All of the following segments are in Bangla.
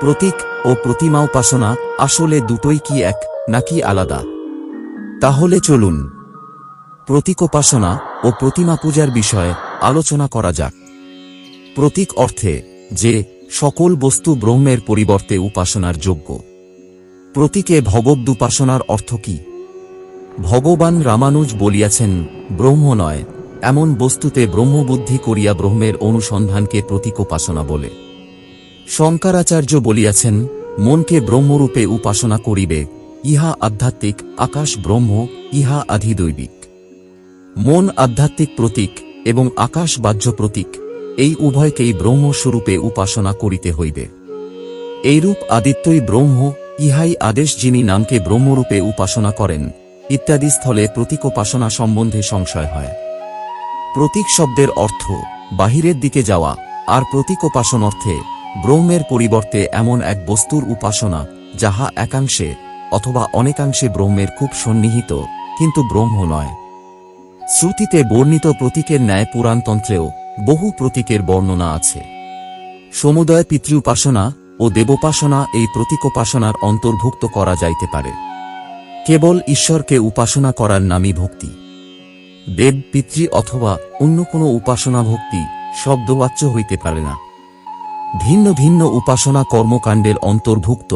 প্রতীক ও প্রতিমা উপাসনা আসলে দুটোই কি এক, নাকি আলাদা? তাহলে চলুন। প্রতীকোপাসনা ও প্রতিমা পূজার বিষয়ে আলোচনা করা যাক। প্রতীক অর্থে যে সকল বস্তু ব্রহ্মের পরিবর্তে উপাসনার যোগ্য। প্রতীকে ভগবদুপাসনার অর্থ কি? ভগবান রামানুজ বলিয়াছেন, ব্রহ্ম নয়, এমন বস্তুতে ব্রহ্মবুদ্ধি করিয়া ব্রহ্মের অনুসন্ধানকে প্রতীকোপাসনা বলে। শঙ্করাচার্য বলিয়াছেন, মনকে ব্রহ্মরূপে উপাসনা করিবে, ইহা আধ্যাত্মিক, আকাশ ব্রহ্ম, ইহা আধিদৈবিক। মন আধ্যাত্মিক প্রতীক এবং আকাশ বাহ্য প্রতীক, এই উভয়কেই ব্রহ্মস্বরূপে উপাসনা করিতে হইবে। এইরূপ আদিত্যই ব্রহ্ম, ইহাই আদেশ যিনি নামকে ব্রহ্মরূপে উপাসনা করেন, ইত্যাদি স্থলে প্রতীকোপাসনা সম্বন্ধে সংশয় হয়। প্রতীক শব্দের অর্থ বাহিরের দিকে যাওয়া, আর প্রতীকোপাসন অর্থে ব্রহ্মের পরিবর্তে এমন এক বস্তুর উপাসনা, যাহা একাংশে অথবা অনেকাংশে ব্রহ্মের খুব সন্নিহিত, কিন্তু ব্রহ্ম নয়। শ্রুতিতে বর্ণিত প্রতীকের ন্যায় পুরাণতন্ত্রেও বহু প্রতীকের বর্ণনা আছে। সমুদয় পিতৃ উপাসনা ও দেবোপাসনা এই প্রতীকোপাসনার অন্তর্ভুক্ত করা যাইতে পারে। কেবল ঈশ্বরকে উপাসনা করার নামই ভক্তি। দেব, পিতৃ অথবা অন্য কোনো উপাসনা ভক্তি শব্দবাচ্য হইতে পারে না। ভিন্ন ভিন্ন উপাসনা কর্মকাণ্ডের অন্তর্ভুক্ত,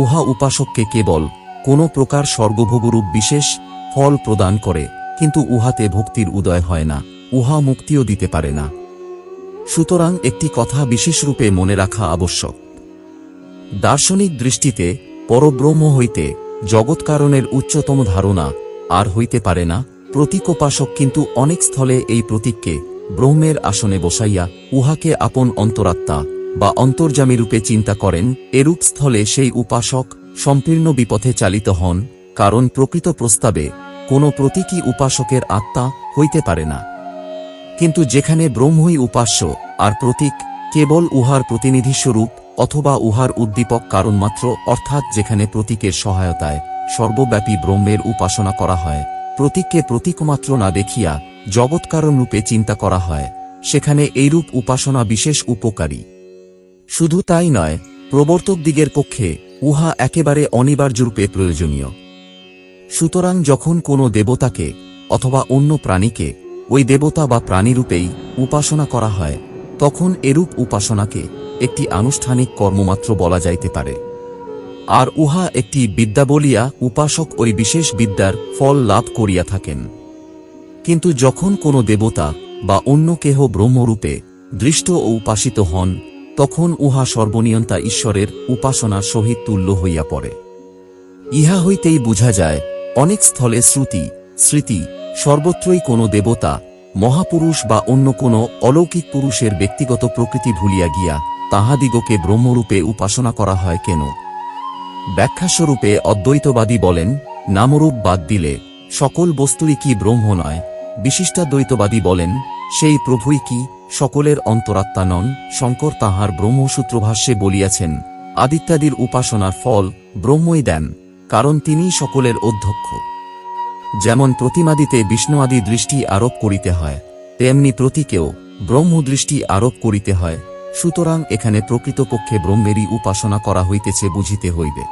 উহা উপাসককে কেবল কোনো প্রকার স্বর্গভোগরূপ বিশেষ ফল প্রদান করে, কিন্তু উহাতে ভক্তির উদয় হয় না, উহা মুক্তিও দিতে পারে না। সুতরাং একটি কথা বিশেষরূপে মনে রাখা আবশ্যক। দার্শনিক দৃষ্টিতে পরব্রহ্ম হইতে জগৎকারণের উচ্চতম ধারণা আর হইতে পারে না, প্রতীকোপাসক কিন্তু অনেক স্থলে এই প্রতীককে ব্রহ্মের আসনে বসাইয়া উহাকে আপন অন্তরাত্মা বা অন্তর্জামীরূপে চিন্তা করেন, এরূপ স্থলে সেই উপাসক সম্পীর্ণ বিপথে চালিত হন, কারণ প্রকৃত প্রস্তাবে কোনো প্রতীকী উপাসকের আত্মা হইতে পারে না। কিন্তু যেখানে ব্রহ্মই উপাস্য আর প্রতীক, কেবল উহার প্রতিনিধিস্বরূপ অথবা উহার উদ্দীপক কারণমাত্র, অর্থাৎ যেখানে প্রতীকের সহায়তায় সর্বব্যাপী ব্রহ্মের উপাসনা করা হয়, প্রতীককে প্রতীকমাত্র না দেখিয়া জগৎকারণ রূপে চিন্তা করা হয়, সেখানে এইরূপ উপাসনা বিশেষ উপকারী। শুধু তাই নয়, প্রবর্তক দিগের পক্ষে উহা একেবারে অনিবার্যরূপে প্রয়োজনীয়। সুতরাং যখন কোনো দেবতাকে অথবা অন্য প্রাণীকে ওই দেবতা বা প্রাণীরূপেই উপাসনা করা হয়, তখন এরূপ উপাসনাকে একটি আনুষ্ঠানিক কর্মমাত্র বলা যাইতে পারে। আর উহা একটি বিদ্যা বলিয়া উপাসক ওই বিশেষ বিদ্যার ফল লাভ করিয়া থাকেন। কিন্তু যখন কোনো দেবতা বা অন্য কেহ ব্রহ্মরূপে দৃষ্ট ও উপাসিত হন তখন উহা সর্বনিয়ন্তা ঈশ্বরের উপাসনার সহিত তুল্য হইয়া পড়ে। ইহা হইতেই বুঝা যায়, অনেক স্থলে শ্রুতি, স্মৃতি, সর্বত্রই কোনো দেবতা, মহাপুরুষ বা অন্য কোনো অলৌকিক পুরুষের ব্যক্তিগত প্রকৃতি ভুলিয়া গিয়া তাহাদিগকে ব্রহ্মরূপে উপাসনা করা হয় কেন? ব্যাখ্যাস্বরূপে অদ্বৈতবাদী বলেন, নামরূপ বাদ দিলে সকল বস্তুই কি ব্রহ্ম নয়? বিশিষ্টাদ্বৈতবাদী বলেন, সেই প্রভুই কি? সকলের অন্তরাত্মা নন, শঙ্কর তাহার ব্রহ্মসূত্রভাষ্যে বলিয়াছেন, আদিত্যাদির উপাসনার ফল ব্রহ্মই দেন, কারণ তিনি সকলের অধ্যক্ষ। যেমন প্রতিমাদিতে বিষ্ণুয়াদি দৃষ্টি আরোপ করিতে হয়, তেমনি প্রতীকেও ব্রহ্মদৃষ্টি আরোপ করিতে হয়, সুতরাং এখানে প্রকৃতপক্ষে ব্রহ্মেরই উপাসনা করা হইতেছে বুঝিতে হইবে।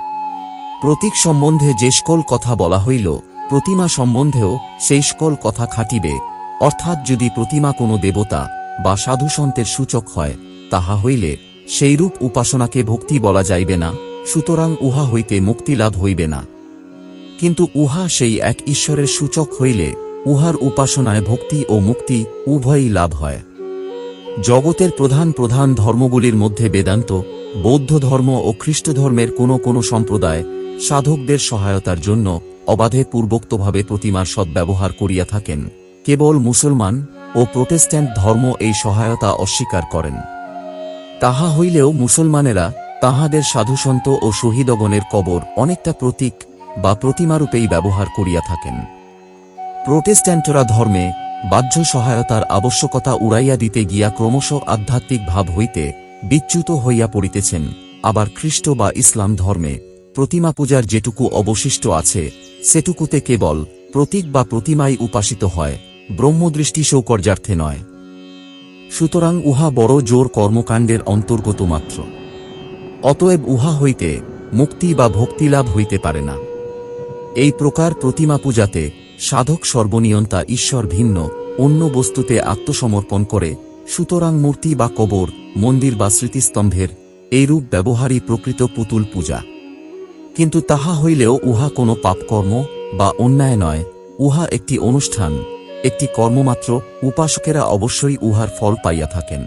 প্রতীক সম্বন্ধে যে সকল কথা বলা হইল, প্রতিমা সম্বন্ধেও সেই সকল কথা খাটিবে, অর্থাৎ যদি প্রতিমা কোনো দেবতা বা সাধুসন্তের সূচক হয়, তাহা হইলে সেইরূপ উপাসনাকে ভক্তি বলা যাইবে না, সুতরাং উহা হইতে মুক্তি লাভ হইবে না। কিন্তু উহা সেই এক ঈশ্বরের সূচক হইলে, উহার উপাসনায় ভক্তি ও মুক্তি উভয়ই লাভ হয়। জগতের প্রধান প্রধান ধর্মগুলির মধ্যে বেদান্ত, বৌদ্ধ ধর্ম ও খ্রিস্ট ধর্মের কোনো কোনো সম্প্রদায় সাধকদের সহায়তার জন্য অবাধে পূর্বোক্তভাবে প্রতিমার সদ্ব্যবহার করিয়া থাকেন। কেবল মুসলমান ও প্রোটেস্ট্যান্ট ধর্ম এই সহায়তা অস্বীকার করেন। তাহা হইলেও মুসলমানেরা তাহাদের সাধুসন্ত ও শহীদগণের কবর অনেকটা প্রতীক বা প্রতিমারূপেই ব্যবহার করিয়া থাকেন। প্রোটেস্ট্যান্টরা ধর্মে বাহ্য সহায়তার আবশ্যকতা উড়াইয়া দিতে গিয়া ক্রমশ আধ্যাত্মিক ভাব হইতে বিচ্যুত হইয়া পড়িতেছেন, আবার খ্রিস্ট বা ইসলাম ধর্মে প্রতিমা পূজার যেটুকু অবশিষ্ট আছে, সেটুকুতে কেবল প্রতীক বা প্রতিমাই উপাসিত হয় ব্রহ্মদৃষ্টি সৌকর্যার্থে নয়। সুতরাং উহা বড় জোর কর্মকাণ্ডের অন্তর্গত মাত্র। অতএব উহা হইতে মুক্তি বা ভক্তিলাভ হইতে পারে না। এই প্রকার প্রতিমা পূজাতে সাধক সর্বনিয়ন্তা ঈশ্বর ভিন্ন, অন্য বস্তুতে আত্মসমর্পণ করে, সুতরাং মূর্তি বা কবর, মন্দির বা স্মৃতিস্তম্ভের এইরূপ ব্যবহারই প্রকৃত পুতুল পূজা। কিন্তু তাহা হইলেও উহা কোনো পাপকর্ম বা অন্যায় নয়, উহা একটি অনুষ্ঠান। একটি কর্মমাত্র উপাসকেরা অবশ্যই উহার ফল পাইয়া থাকেন।